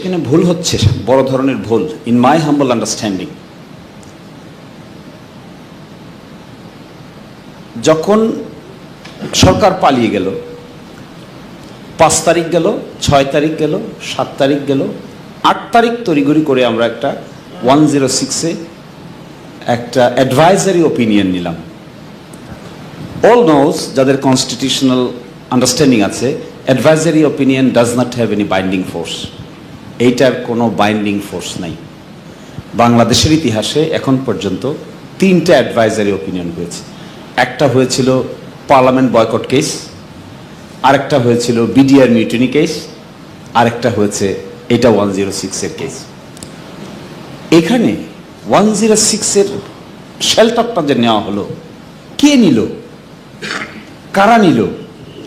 এখানে ভুল হচ্ছে, বড় ধরনের ভুল ইন মাই হাম্বল আন্ডারস্ট্যান্ডিং যখন সরকার পালিয়ে গেল, পাঁচ তারিখ গেল, ছয় তারিখ গেল, সাত তারিখ গেল, আট তারিখ তড়িঘড়ি করে আমরা একটা ওয়ান জিরো সিক্সে একটা অ্যাডভাইজারি ওপিনিয়ন নিলাম। অল নোজ যাদের কনস্টিটিউশনাল আন্ডারস্ট্যান্ডিং আছে advisory opinion does not have any binding force এইটার কোনো বাইন্ডিং ফোর্স নাই। বাংলাদেশের ইতিহাসে এখন পর্যন্ত তিনটা অ্যাডভাইজারি ওপিনিয়ন হয়েছে। একটা হয়েছিল পার্লামেন্ট বয়কট কেস আরেকটা হয়েছিল বিডিআর মিউটিনি কেস আরেকটা হয়েছে এটা ওয়ান জিরো সিক্সের কেস এখানে ওয়ান জিরো সিক্সের শেল্টারটা যে নেওয়া হলো। কে নিল? কারা নিল?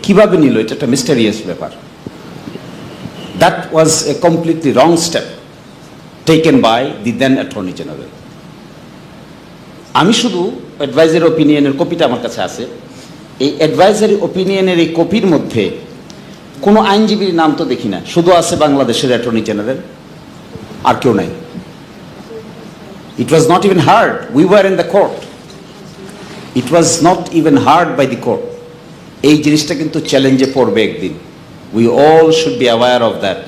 কীভাবে নিল? এটা একটা মিস্টারিয়াস ব্যাপার। Was a completely wrong step taken by the then attorney general আমি শুধু অ্যাডভাইজারি ওপিনিয়নের কপিটা আমার কাছে আছে। এই অ্যাডভাইজারি ওপিনিয়নের এই কপির মধ্যে কোনো আইনজীবীর নাম তো দেখি না। শুধু আছে বাংলাদেশের অ্যাটর্নি জেনারেল আর কেউ নাই। It was not even heard we were in the court it was not even heard by the court এই জিনিসটা কিন্তু চ্যালেঞ্জে পড়বে একদিন। We all should be aware of that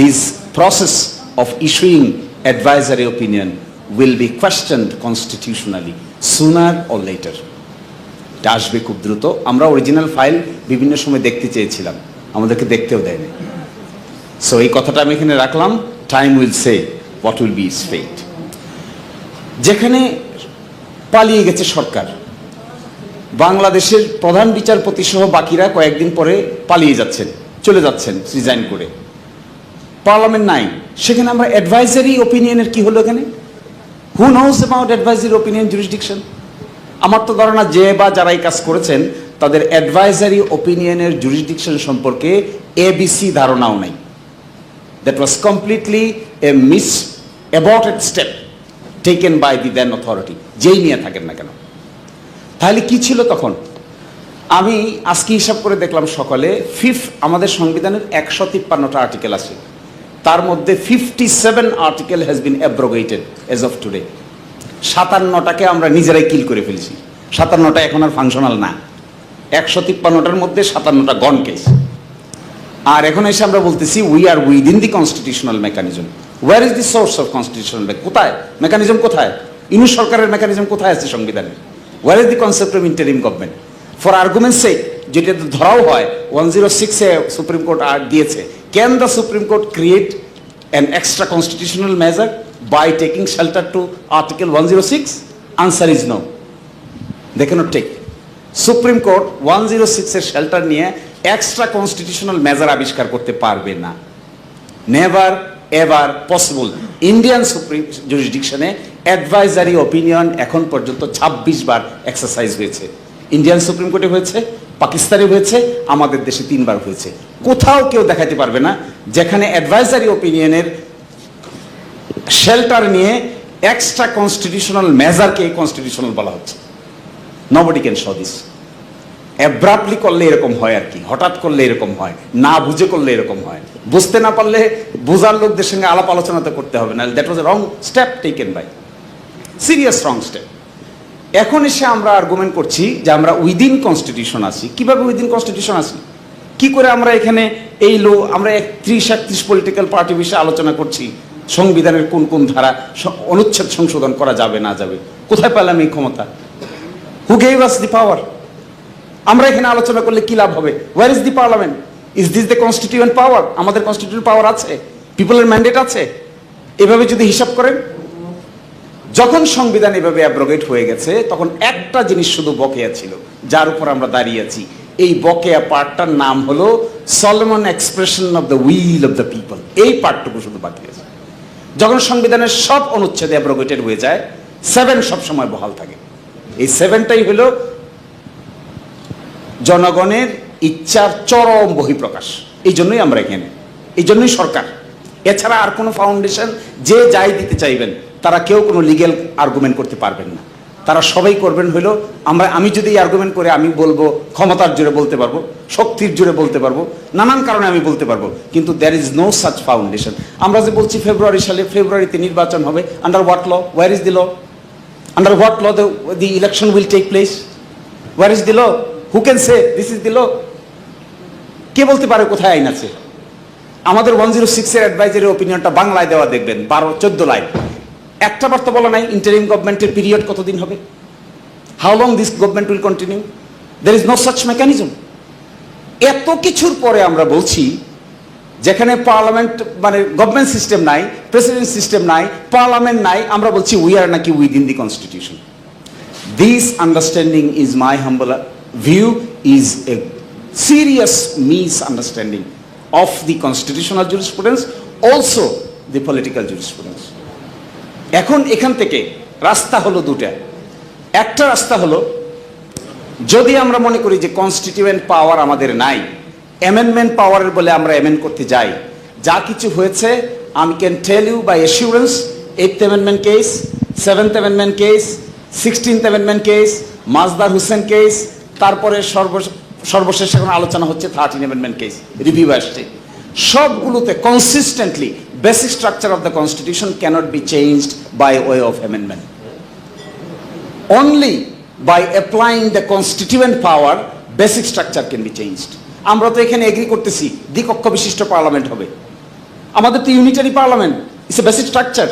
this process of issuing advisory opinion will be questioned constitutionally sooner or later এটা আসবে খুব দ্রুত। আমরা অরিজিনাল ফাইল বিভিন্ন সময় দেখতে চেয়েছিলাম। আমাদেরকে দেখতেও দেয়নি। সো এই কথাটা আমি এখানে রাখলাম। Time will say what will be his fate যেখানে পালিয়ে গেছে সরকার, বাংলাদেশের প্রধান বিচারপতি সহ বাকিরা কয়েকদিন পরে পালিয়ে যাচ্ছেন, চলে যাচ্ছেন রিজাইন করে। পার্লামেন্ট নাই। সেখানে আমরা অ্যাডভাইজারি ওপিনিয়নের কি হলো এখানে? Who knows about advisory opinion jurisdiction আমার তো ধারণা যে বা যারা এই কাজ করেছেন, তাদের অ্যাডভাইজারি ওপিনিয়নের জুরিসডিকশন সম্পর্কে এবিসি ধারণাও নাই। That was completely a mis aborted step taken by the then authority যেই নিয়ে থাকেন না কেন। তাহলে কি ছিল তখন? আমি আজকে হিসাব করে দেখলাম সকালে ফিফ আমাদের সংবিধানের একশো তিপ্পান্নটা আর্টিকেল আছে। তার মধ্যে fifty seven article has been abrogated as of today সাতান্নটাকে আমরা নিজেরাই কিল করে ফেলছি। সাতান্নটা এখন আর ফাংশনাল না। একশো তিপ্পান্নটার মধ্যে সাতান্নটা গন কেস আর এখন এসে আমরা বলতেছি we are within the constitutional mechanism where is the source of constitutional কোথায়? মেকানিজম কোথায়? ইনু সরকারের মেকানিজম কোথায় আছে সংবিধানে? Where is the concept of interim government for argument say যেটা ধরাও হয় ওয়ান জিরো সিক্সে সুপ্রিম কোর্ট আর দিয়েছে supreme court create an extra constitutional measure by taking shelter to article one zero six answer is no they cannot take supreme court one zero সিক্সের shelter নিয়ে extra constitutional measure আবিষ্কার করতে পারবে না। Never ever possible Indian supreme জুরিসডিকশনে advisory opinion এখন পর্যন্ত ২৬ বার exercise হয়েছে। ইন্ডিয়ান সুপ্রিম কোর্টে হয়েছে। পাকিস্তানে হয়েছে, আমাদের দেশে তিনবার হয়েছে। কোথাও কেউ দেখাতে পারবে না, যেখানে অ্যাডভাইজারি ওপিনিয়নের শেল্টার নিয়ে এক্সট্রা কনস্টিটিউশনাল মেজারকে এই কনস্টিটিউশনাল বলা হচ্ছে। Nobody can show this abruptly করলে এরকম হয় আর কি, হঠাৎ করলে এরকম হয়, না বুঝে করলে এরকম হয়। বুঝতে না পারলে বোঝার লোকদের সঙ্গে আলাপ আলোচনা তো করতে হবে না that was wrong step taken by serious wrong step এখন এসে আমরা আর্গুমেন্ট করছি যে আমরা উইদিন কনস্টিটিউশন আছি। কীভাবে উইদিন কনস্টিটিউশন আছি? কি করে আমরা এখানে এই লো আমরা একত্রিশ একত্রিশ পলিটিক্যাল পার্টি বিষয়ে আলোচনা করছি? সংবিধানের কোন কোন ধারা অনুচ্ছেদ সংশোধন করা যাবে, না যাবে? কোথায় পেলাম এই ক্ষমতা? হু গেভ আস দি পাওয়ার আমরা এখানে আলোচনা করলে কি লাভ হবে? Where is the parliament is this the constituent power আমাদের কনস্টিটিউন্ট পাওয়ার আছে। পিপলের ম্যান্ডেট আছে। এভাবে যদি হিসাব করেন যখন সংবিধান এভাবে অ্যাব্রোগেট হয়ে গেছে, তখন একটা জিনিস শুধু বকেয়া ছিল, যার উপর আমরা দাঁড়িয়ে আছি। এই বকেয়া পার্টটার নাম হলো solemn expression of the will of the people এই পার্টটুকু শুধু বাকি আছে। যখন সংবিধানের সব অনুচ্ছেদ অ্যাব্রোগেটেড হয়ে যায় সেভেন সবসময় বহাল থাকে। এই সেভেনটাই হলো জনগণের ইচ্ছার চরম বহিঃপ্রকাশ। এই জন্যই আমরা এখানে। এই জন্যই সরকার। এছাড়া আর কোনো ফাউন্ডেশন যে যাই দিতে চাইবেন তারা কেউ কোনো লিগেল আর্গুমেন্ট করতে পারবেন না। তারা সবাই করবেন হইল, আমরা, আমি যদি এই আর্গুমেন্ট করে আমি বলব, ক্ষমতার জোরে বলতে পারব, শক্তির জোরে বলতে পারব, নানান কারণে আমি বলতে পারব, কিন্তু there is no such foundation আমরা যে বলছি ফেব্রুয়ারি সালে ফেব্রুয়ারিতে নির্বাচন হবে under what law where is the law under what law the election will take place where is the law who can say this is the law কে বলতে পারে কোথায় আইন আছে? আমাদের ওয়ান জিরো সিক্সের অ্যাডভাইজারি ওপিনিয়নটা বাংলায় দেওয়া দেখবেন, বারো, চোদ্দ লাইন। একটা বার তো বলা নাই ইন্টারিম গভর্নমেন্টের পিরিয়ড কতদিন হবে? How long this government will continue there is no such mechanism এত কিছুর পরে আমরা বলছি যেখানে পার্লামেন্ট মানে গভর্নমেন্ট সিস্টেম নাই প্রেসিডেন্ট সিস্টেম নাই পার্লামেন্ট নাই আমরা বলছি উই আর নাকি within the constitution This understanding is my humble view is a serious misunderstanding of the constitutional jurisprudence, also the political jurisprudence. এখন এখান থেকে রাস্তা হলো দুটা। একটা রাস্তা হলো, যদি আমরা মনে করি যে কনস্টিটিউয়েন্ট পাওয়ার আমাদের নাই অ্যামেন্ডমেন্ট পাওয়ারের বলে আমরা অ্যামেন্ড করতে যাই, যা কিছু হয়েছে, আমি can tell you by assurance eighth amendment case seventh amendment case sixteenth amendment case Masdar Hossain case তারপরে সর্ব, সর্বশেষ এখন আলোচনা হচ্ছে থার্টিন অ্যামেন্ডমেন্ট কেস রিভিউ আসছে। সবগুলোতে consistently basic structure of the constitution cannot be changed by way of amendment only by applying the constituent power, basic structure can be changed. আমরা তো এখানে এগ্রি করতেছি, দ্বিকক্ষ বিশিষ্ট পার্লামেন্ট হবে। আমাদের তো unitary parliament it's a basic structure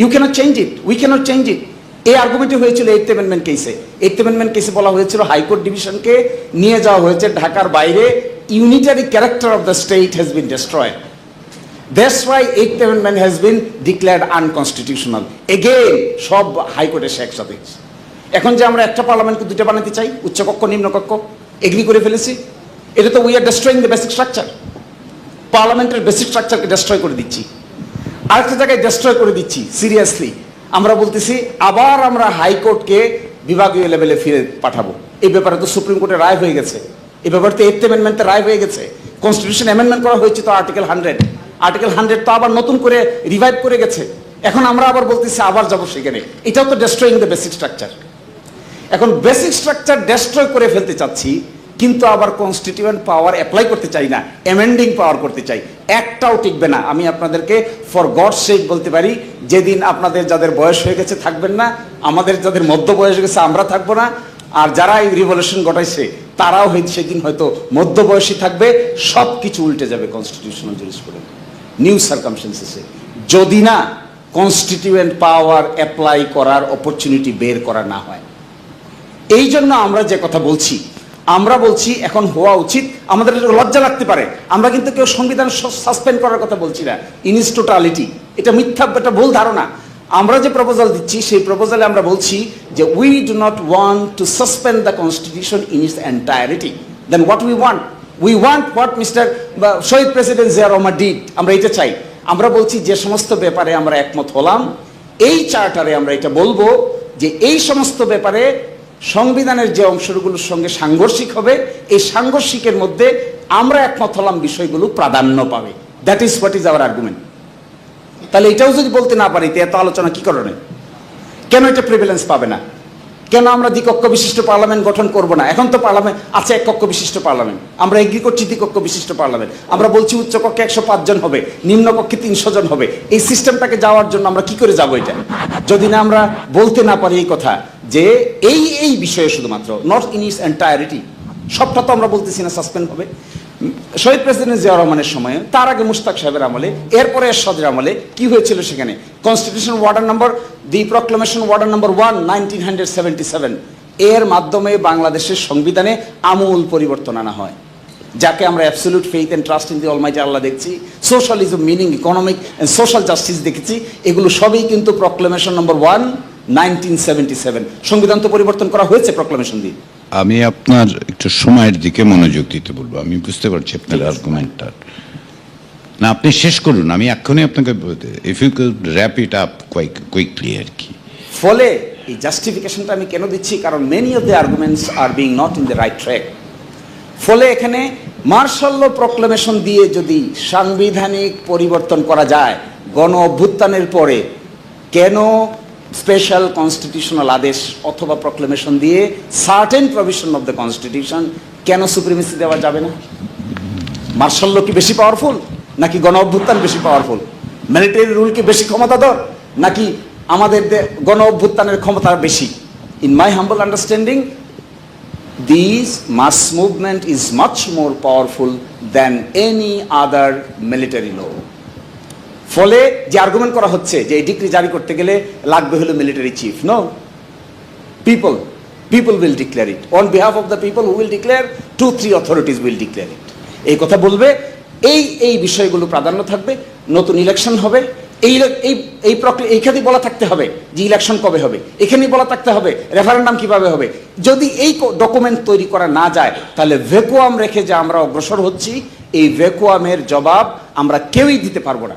you can't change it we can't change it এই আর্গুমেন্টই হয়েছিল এইথ অ্যামেন্ডমেন্ট কেসে এইথ অ্যামেন্ডমেন্ট কেসে বলা হয়েছিল হাইকোর্ট ডিভিশনকে নিয়ে যাওয়া হয়েছে ঢাকার বাইরে। Unitary character of the state has been destroyed That's why Eighth Amendment has been declared unconstitutional. Again, সব হাইকোর্টে এসে একসাথে এখন যে আমরা একটা পার্লামেন্টকে দুটো বানাতে চাই উচ্চকক্ষ নিম্নকক্ষ এগ্রি করে ফেলেছি। এটা তো we are destroying the basic structure পার্লামেন্টের বেসিক স্ট্রাকচারকে ডেস্ট্রয় করে দিচ্ছি। আরেকটা জায়গায় ডেস্ট্রয় করে দিচ্ছি সিরিয়াসলি আমরা বলতেছি আবার আমরা হাইকোর্টকে বিভাগীয় লেভেলে ফিরে পাঠাবো। এই ব্যাপারে তো সুপ্রিম কোর্টের রায় হয়ে গেছে। এই ব্যাপারে তো এইথ অ্যামেন্ডমেন্টের রায় হয়ে গেছে। কনস্টিটিউশন অ্যামেন্ডমেন্ট করা হয়েছে তো আর্টিকেল হান্ড্রেড আর্টিকেল হান্ড্রেড তো আবার নতুন করে রিভাইভ করে গেছে। এখন আমরা আবার বলতেছি আবার যাব সেখানে। এটাও তো ডেস্ট্রয়িং দ্য বেসিক স্ট্রাকচার এখন বেসিক স্ট্রাকচার ডেস্ট্রয় করে ফেলতে চাচ্ছি, কিন্তু আবার কনস্টিটিউয়েন্ট পাওয়ার অ্যাপ্লাই করতে চাই না অ্যামেন্ডিং পাওয়ার করতে চাই। একটাও টিকবে না। আমি আপনাদেরকে ফর গড সেক বলতে পারি, যেদিন আপনাদের যাদের বয়স হয়ে গেছে থাকবেন না, আমাদের যাদের মধ্য বয়স হয়ে গেছে আমরা থাকব না, আর যারা এই রিভলিউশন ঘটাইছে, তারাও সেদিন হয়তো মধ্য বয়সী থাকবে সব কিছু উল্টে যাবে কনস্টিটিউশনাল জুরিসপ্রুডেন্স নিউ সার্কামস্টেন্সেসে যদি না কনস্টিটিউয়েন্ট পাওয়ার অ্যাপ্লাই করার অপরচুনিটি বের করা না হয়। এই জন্য আমরা যে কথা বলছি, আমরা বলছি এখন হওয়া উচিত, আমাদের লজ্জা লাগতে পারে। আমরা কিন্তু কেউ সংবিধান সাসপেন্ড করার কথা বলছি না। ইনিস টোটালিটি এটা মিথ্যা একটা ভুল ধারণা। আমরা যে প্রপোজাল দিচ্ছি, সেই প্রপোজালে আমরা বলছি যে we do not want to suspend the constitution in its entirety then what we want we want what mister Shaheed president Zia Rahman did আমরা এটা চাই। আমরা বলছি যে সমস্ত ব্যাপারে আমরা একমত হলাম। এই চার্টারে আমরা এটা বলব যে এই সমস্ত ব্যাপারে সংবিধানের যে অংশগুলোর সঙ্গে সাংঘর্ষিক হবে, এই সাংঘর্ষিকের মধ্যে আমরা একমত হলাম বিষয়গুলো প্রাধান্য পাবে। That is what is our argument তাহলে এটাও যদি বলতে না পারি এত আলোচনা কি কারণে? কেন এটা প্রিভিলেন্স পাবে না? কেন আমরা দ্বিকক্ষ বিশিষ্ট পার্লামেন্ট গঠন করব না? এখন তো পার্লামেন্ট আছে এক কক্ষ বিশিষ্ট পার্লামেন্ট। আমরা এগ্রি করছি দ্বিকক্ষ বিশিষ্ট পার্লামেন্ট। আমরা বলছি উচ্চকক্ষে একশো পাঁচ জন হবে নিম্নকক্ষে তিনশো জন হবে। এই সিস্টেমটাকে যাওয়ার জন্য আমরা কি করে যাব এটা? যদি না আমরা বলতে না পারি এই কথা, যে এই এই বিষয়ে শুধুমাত্র নট ইন ইস এন্টায়ারিটি সবটা তো আমরা বলতেছি না সাসপেন্ড হবে। শহীদ প্রেসিডেন্ট জিয়া রহমানের সময়ে, তার আগে মুস্তাক সাহেবের আমলে, এরপরে এরশাদের আমলে কি হয়েছিল সেখানে? Constitution order number the proclamation order number one nineteen hundred seventy seven এর মাধ্যমে বাংলাদেশের সংবিধানে আমূল পরিবর্তন আনা হয়, যাকে আমরা absolute faith and trust in the almighty Allah দেখছি socialism meaning economic and social justice দেখেছি, এগুলো সবই কিন্তু proclamation number one nineteen seventy seven সংবিধান তো পরিবর্তন করা হয়েছে প্রক্লেমেশন দিয়ে। আমি আপনার একটু সময়ের দিকে মনোযোগ দিতে বলব। আমি বুঝতে পারছি আপনার আর্গুমেন্টটা না, আপনি শেষ করুন। আমি এক্ষুনি আপনাকে if you wrap it up quick quickly আর কি। ফলে এই জাস্টিফিকেশনটা আমি কেন দিচ্ছি? কারণ many of the arguments are being not in the right track ফলে এখানে মার্শাল্য প্রক্লেমেশন দিয়ে যদি সাংবিধানিক পরিবর্তন করা যায় গণ অভ্যুত্থানের পরে, কেন স্পেশাল কনস্টিটিউশনাল আদেশ অথবা প্রক্লেমেশন দিয়ে certain provision of the constitution কেন সুপ্রিমেসি দেওয়া যাবে না? মার্শাল কি বেশি পাওয়ারফুল নাকি গণ অভ্যুত্থান বেশি পাওয়ারফুল মিলিটারি রুল কি বেশি ক্ষমতাধর? নাকি আমাদের গণ অভ্যুত্থানের ক্ষমতা বেশি? In my humble understanding this mass movement is much more powerful than any other military law ফলে যে আর্গুমেন্ট করা হচ্ছে যে এই ডিগ্রি জারি করতে গেলে লাগবে হলো military chief no people people declare it. On behalf of the people who will declare, two, three authorities will declare it. এই কথা বলবে, এই এই বিষয়গুলো প্রাধান্য থাকবে, নতুন ইলেকশন হবে, এই এই এই প্রক্রিয়া এইখানে বলা থাকতে হবে যে ইলেকশন কবে হবে, এখানেই বলা থাকতে হবে রেফারেন্ডাম কীভাবে হবে। যদি এই ডকুমেন্ট তৈরি করা না যায়, তাহলে ভ্যাকুয়াম রেখে যে আমরা অগ্রসর হচ্ছি, এই ভ্যাকুয়ামের জবাব আমরা কেউই দিতে পারব না।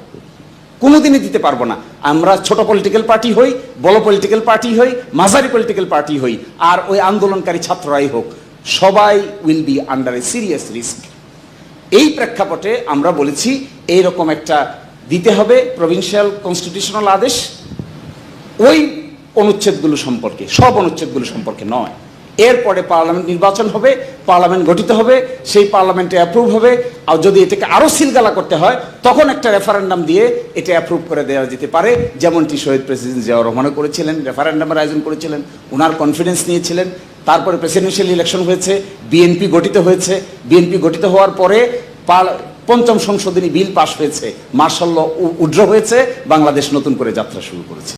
কোনোদিনই দিতে পারব না। আমরা ছোট পলিটিক্যাল পার্টি হই, বড় পলিটিক্যাল পার্টি হই, মাঝারি পলিটিক্যাল পার্টি হই, আর ওই আন্দোলনকারী ছাত্ররাই হোক, সবাই will be under a serious risk এই প্রেক্ষাপটে আমরা বলেছি, এইরকম একটা দিতে হবে প্রভিন্সিয়াল কনস্টিটিউশনাল আদেশ। ওই অনুচ্ছেদগুলো সম্পর্কে, সব অনুচ্ছেদগুলো সম্পর্কে নয়। এরপরে পার্লামেন্ট নির্বাচন হবে, পার্লামেন্ট গঠিত হবে, সেই পার্লামেন্টে অ্যাপ্রুভ হবে। আর যদি এটাকে আরও সিলগালা করতে হয়, তখন একটা রেফারেন্ডাম দিয়ে এটা অ্যাপ্রুভ করে দেওয়া যেতে পারে। যেমনটি শহীদ প্রেসিডেন্ট জিয়াউর রহমানও করেছিলেন রেফারেন্ডামের আয়োজন করেছিলেন ওনার কনফিডেন্স নিয়েছিলেন। তারপরে প্রেসিডেন্সিয়াল ইলেকশন হয়েছে বিএনপি গঠিত হয়েছে। বিএনপি গঠিত হওয়ার পরে পঞ্চম সংশোধনী বিল পাশ হয়েছে। মার্শাল ল উড্র হয়েছে। বাংলাদেশ নতুন করে যাত্রা শুরু করেছে।